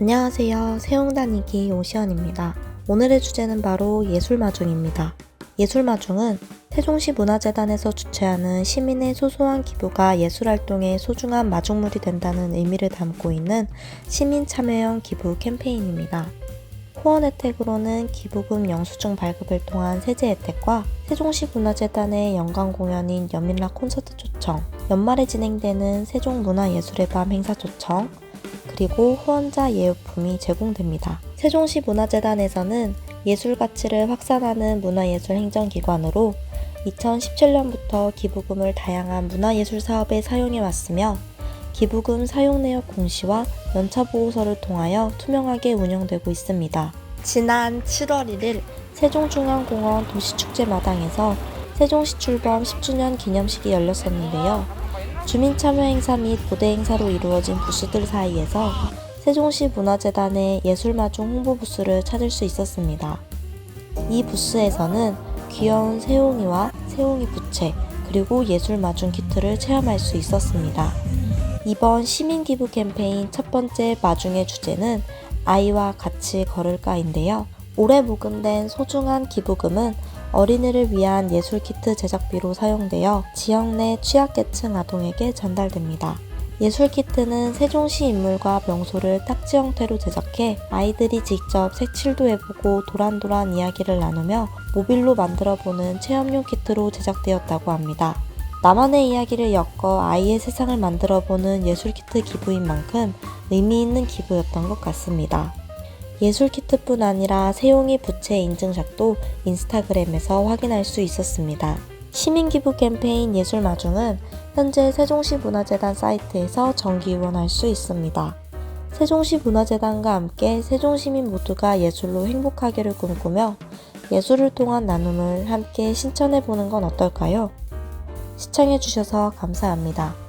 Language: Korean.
안녕하세요. 세용다니기 오시연입니다. 오늘의 주제는 바로 예술마중입니다. 예술마중은 세종시 문화재단에서 주최하는 시민의 소소한 기부가 예술활동의 소중한 마중물이 된다는 의미를 담고 있는 시민 참여형 기부 캠페인입니다. 후원 혜택으로는 기부금 영수증 발급을 통한 세제 혜택과 세종시 문화재단의 연간 공연인 여민라 콘서트 초청, 연말에 진행되는 세종문화예술의 밤 행사 초청, 그리고 후원자 예우품이 제공됩니다. 세종시 문화재단에서는 예술 가치를 확산하는 문화예술 행정기관으로 2017년부터 기부금을 다양한 문화예술 사업에 사용해 왔으며 기부금 사용 내역 공시와 연차 보고서를 통하여 투명하게 운영되고 있습니다. 지난 7월 1일 세종중앙공원 도시축제 마당에서 세종시 출범 10주년 기념식이 열렸었는데요. 주민 참여 행사 및 무대 행사로 이루어진 부스들 사이에서 세종시 문화재단의 예술마중 홍보 부스를 찾을 수 있었습니다. 이 부스에서는 귀여운 새옹이와 새옹이 부채 그리고 예술마중 키트를 체험할 수 있었습니다. 이번 시민 기부 캠페인 첫 번째 마중의 주제는 아이와 같이 걸을까인데요. 올해 모금된 소중한 기부금은 어린이를 위한 예술 키트 제작비로 사용되어 지역 내 취약계층 아동에게 전달됩니다. 예술 키트는 세종시 인물과 명소를 딱지 형태로 제작해 아이들이 직접 색칠도 해보고 도란도란 이야기를 나누며 모빌로 만들어보는 체험용 키트로 제작되었다고 합니다. 나만의 이야기를 엮어 아이의 세상을 만들어보는 예술 키트 기부인 만큼 의미 있는 기부였던 것 같습니다. 예술 키트뿐 아니라 세용이 부채 인증샷도 인스타그램에서 확인할 수 있었습니다. 시민기부 캠페인 예술마중은 현재 세종시 문화재단 사이트에서 정기 후원할 수 있습니다. 세종시 문화재단과 함께 세종시민 모두가 예술로 행복하기를 꿈꾸며 예술을 통한 나눔을 함께 신천해 보는 건 어떨까요? 시청해주셔서 감사합니다.